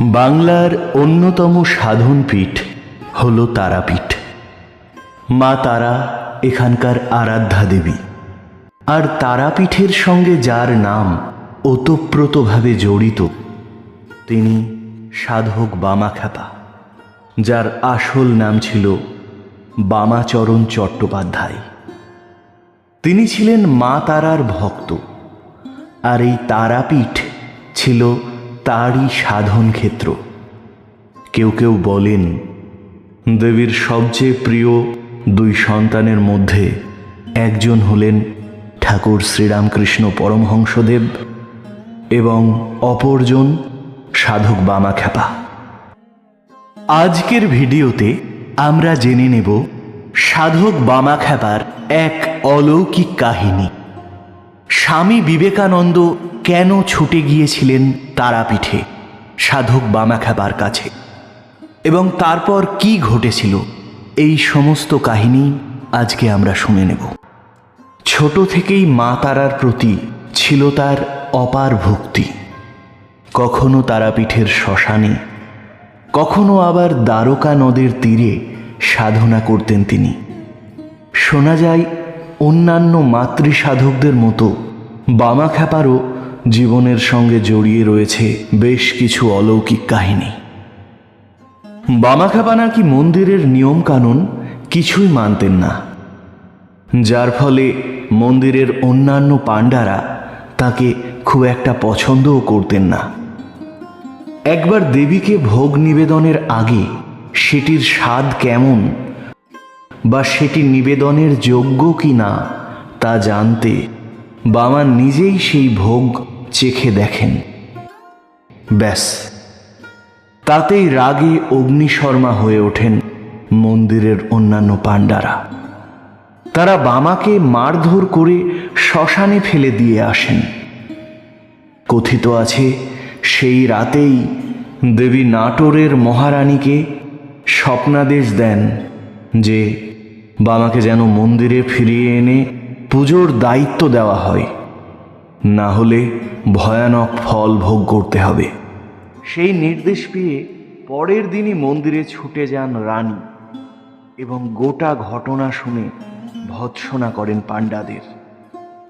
বাংলার অন্যতম সাধনপীঠ হল তারাপীঠ। মা তারা এখানকার আরাধ্যা দেবী। আর তারাপীঠের সঙ্গে যার নাম ওতপ্রোতভাবে জড়িত, তিনি সাধক বামাখ্যাপা, যার আসল নাম ছিল বামাচরণ চট্টোপাধ্যায়। তিনি ছিলেন মা তারার ভক্ত, আর এই তারাপীঠ ছিল তারই সাধন ক্ষেত্র। কেউ কেউ বলেন, দেবীর সবচেয়ে প্রিয় দুই সন্তানের মধ্যে একজন হলেন ঠাকুর শ্রীরামকৃষ্ণ পরমহংসদেব এবং অপরজন সাধক বামাখ্যাপা। আজকের ভিডিওতে আমরা জেনে নেব সাধক বামাখ্যাপার এক অলৌকিক কাহিনী। স্বামী বিবেকানন্দ কেন ছুটে গিয়েছিলেন তারাপীঠে? সাধক বামাখ্যাপার কাছে। এবং তারপর কি ঘটেছিল? এই সমস্ত কাহিনী আজকে আমরা শুনে নেব। ছোট থেকেই মা তারার প্রতি ছিল তার অপার ভক্তি। কখনো তারাপীঠের শ্মশানে, কখনো আবার দ্বারকা নদের তীরে সাধনা করতেন তিনি। শোনা যায় অন্যান্য মাতৃ সাধকদের মতো বামাখ্যাপারও জীবনের সঙ্গে জড়িয়ে রয়েছে বেশ কিছু অলৌকিক কাহিনী। বামাখ্যাপা নাকি মন্দিরের নিয়মকানুন কিছুই মানতেন না। যার ফলে মন্দিরের অন্যান্য পাণ্ডারা তাকে খুব একটা পছন্দও করতেন না। একবার দেবীকে ভোগ নিবেদনের আগে সেটির স্বাদ কেমন বা সেটি নিবেদনের যোগ্য কি না তা জানতে বামা নিজেই সেই ভোগ চেখে দেখেন। ব্যাস, তাতেই রাগে অগ্নিশর্মা হয়ে ওঠেন মন্দিরের অন্যান্য পাণ্ডারা। তারা বামাকে মারধর করে শ্মশানে ফেলে দিয়ে আসেন। কথিত আছে, সেই রাতেই দেবী নাটোরের মহারানীকে স্বপ্নাদেশ দেন যে বামাকে যেন মন্দিরে ফিরিয়ে এনে পুজোর দায়িত্ব দেওয়া হয়। না হলে ভয়ানক ফল ভোগ করতে হবে। সেই নির্দেশ পেয়ে পরের দিনই মন্দিরে ছুটে যান রানী এবং গোটা ঘটনা শুনে ভৎসনা করেন পাণ্ডাদের।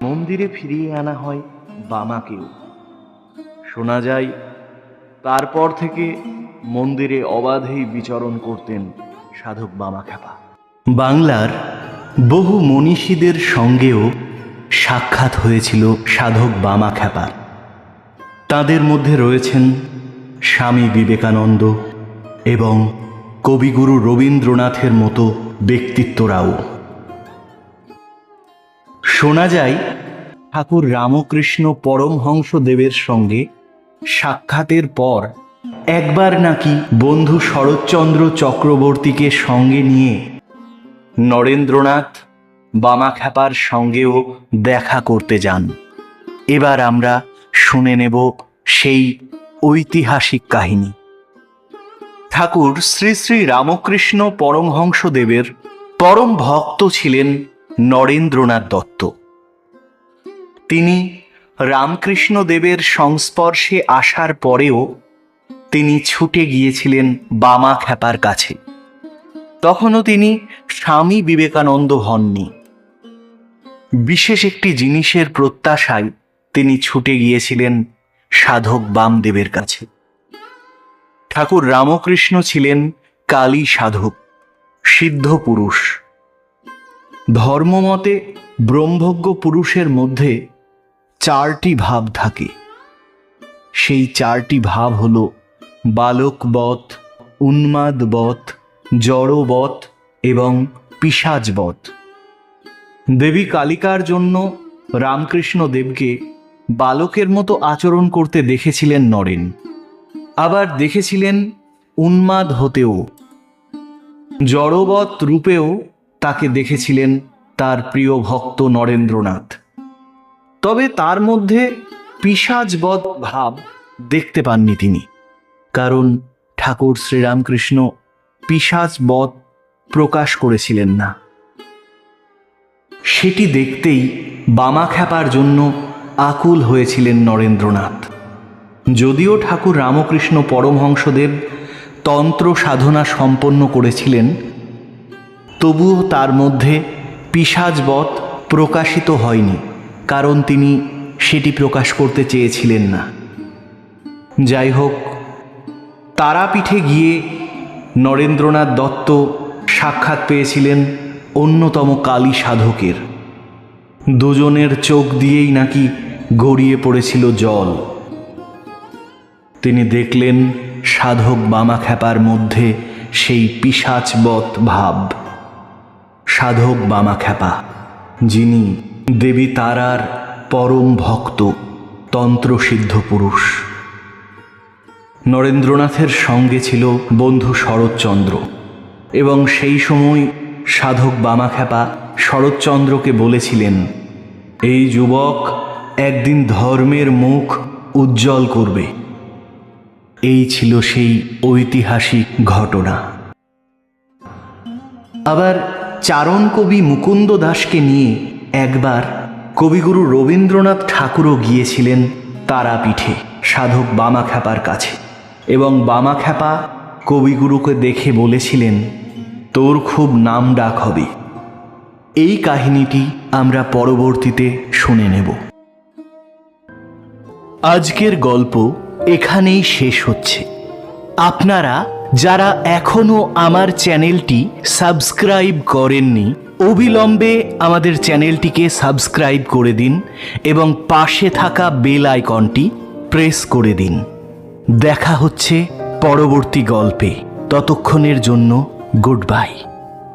মন্দিরে ফিরিয়ে আনা হয় বামাকেও। শোনা যায়, তারপর থেকে মন্দিরে অবাধেই বিচরণ করতেন সাধক বামাখ্যাপা। বাংলার বহু মনীষীদের সঙ্গেও সাক্ষাৎ হয়েছিল সাধক বামাখ্যাপার তাদের মধ্যে রয়েছেন স্বামী বিবেকানন্দ এবং কবিগুরু রবীন্দ্রনাথের মতো ব্যক্তিত্বরাও। শোনা যায়, ঠাকুর রামকৃষ্ণ পরমহংসদেবের সঙ্গে সাক্ষাতের পর একবার নাকি বন্ধু শরৎচন্দ্র চক্রবর্তীকে সঙ্গে নিয়ে নরেন্দ্রনাথ বামাখ্যাপার সঙ্গেও দেখা করতে যান। এবার আমরা শুনে নেব সেই ঐতিহাসিক কাহিনী। ঠাকুর শ্রী শ্রী রামকৃষ্ণ পরমহংসদেবের পরম ভক্ত ছিলেন নরেন্দ্রনাথ দত্ত। তিনি রামকৃষ্ণ দেবের সংস্পর্শে আসার পরেও তিনি ছুটে গিয়েছিলেন বামা খ্যাপার কাছে। তখনও তিনি স্বামী বিবেকানন্দ হননি। বিশেষ একটি জিনিসের প্রত্যাশায় তিনি ছুটে গিয়েছিলেন সাধক বামদেবের কাছে। ঠাকুর রামকৃষ্ণ ছিলেন কালী সাধক, সিদ্ধ পুরুষ। ধর্মমতে ব্রহ্মজ্ঞ পুরুষের মধ্যে চারটি ভাব থাকে। সেই চারটি ভাব হল বালকবধ উন্মাদবধ জড়বধ এবং পিসাজবধ দেবী কালিকার জন্য রামকৃষ্ণ দেবকে বালকের মতো আচরণ করতে দেখেছিলেন নরেন। আবার দেখেছিলেন উন্মাদ হতেও। জড়বৎ রূপেও তাকে দেখেছিলেন তার প্রিয় ভক্ত নরেন্দ্রনাথ। তবে তার মধ্যে পিসাজবধ ভাব দেখতে পাননি তিনি। কারণ ঠাকুর শ্রীরামকৃষ্ণ পিসাজবধ প্রকাশ করেছিলেন না। সেটি দেখতেই বামাখ্যাপার জন্য আকুল হয়েছিলেন নরেন্দ্রনাথ। যদিও ঠাকুর রামকৃষ্ণ পরমহংসদেব তন্ত্র সাধনা সম্পন্ন করেছিলেন, তবুও তার মধ্যে পিসাজবৎ প্রকাশিত হয়নি, কারণ তিনি সেটি প্রকাশ করতে চেয়েছিলেন না। যাই হোক, তারাপীঠে গিয়ে নরেন্দ্রনাথ দত্ত সাক্ষাৎ পেয়েছিলেন অন্যতম কালী সাধকের। দুজনের চোখ দিয়েই নাকি গড়িয়ে পড়েছিল জল। তিনি দেখলেন সাধক বামাখ্যাপার মধ্যে সেই পিসাচবৎ ভাব। সাধক বামাখ্যাপা যিনি দেবী তারার পরম ভক্ত, তন্ত্রসিদ্ধ পুরুষ। নরেন্দ্রনাথের সঙ্গে ছিল বন্ধু শরৎচন্দ্র। এবং সেই সময় সাধক বামাখ্যাপা শরৎচন্দ্রকে বলেছিলেন, এই যুবক একদিন ধর্মের মুখ উজ্জ্বল করবে। এই ছিল সেই ঐতিহাসিক ঘটনা। আবার চারণ কবি মুকুন্দ দাসকে নিয়ে একবার কবিগুরু রবীন্দ্রনাথ ঠাকুরও গিয়েছিলেন তারাপীঠে সাধক বামাখ্যাপার কাছে। এবং বামাখ্যাপা কবিগুরুকে দেখে বলেছিলেন, তোর খুব নাম ডাক হবে। এই কাহিনীটি আমরা পরবর্তীতে শুনে নেব। আজকের গল্প এখানেই শেষ হচ্ছে। আপনারা যারা এখনও আমার চ্যানেলটি সাবস্ক্রাইব করেননি, অবিলম্বে আমাদের চ্যানেলটিকে সাবস্ক্রাইব করে দিন এবং পাশে থাকা বেল আইকনটি প্রেস করে দিন। দেখা হচ্ছে পরবর্তী গল্পে। ততক্ষণের জন্য গুড বাই